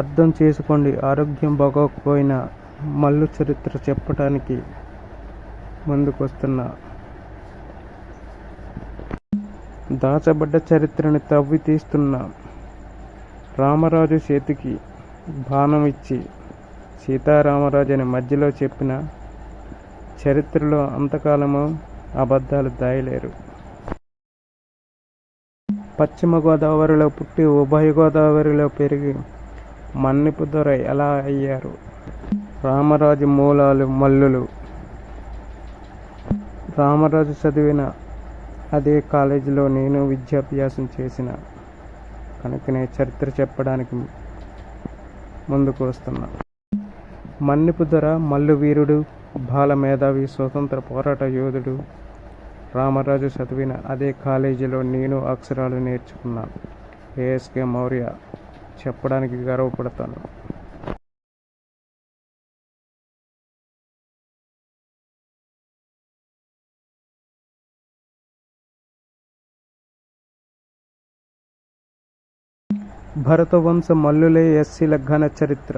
అర్థం చేసుకోండి. ఆరోగ్యం బాగోకపోయినా మల్లు చరిత్ర చెప్పడానికి ముందుకొస్తున్నా. దాచబడ్డ చరిత్రని తవ్వి తీస్తున్న రామరాజు చేతికి బాణం ఇచ్చి సీతారామరాజు అని మధ్యలో చెప్పిన చరిత్రలో అంతకాలము అబద్ధాలు దాయలేరు. పశ్చిమ గోదావరిలో పుట్టి ఉభయ గోదావరిలో పెరిగి మన్నిపు దొర ఎలా అయ్యారు? రామరాజు మూలాలు మల్లులు. రామరాజు చదివిన అదే కాలేజీలో నేను విద్యాభ్యాసం చేసిన కనుకనే చరిత్ర చెప్పడానికి ముందుకు వస్తున్నా. మన్నిపు దొర మల్లు వీరుడు బాల మేధావి స్వతంత్ర పోరాట యోధుడు. రామరాజు చదివిన అదే కాలేజీలో నేను అక్షరాలు నేర్చుకున్నాను ఏఎస్కే మౌర్య చెప్పడానికి గర్వపడతాను. భరతవంశ మల్లులే ఎస్సీల ఘన చరిత్ర.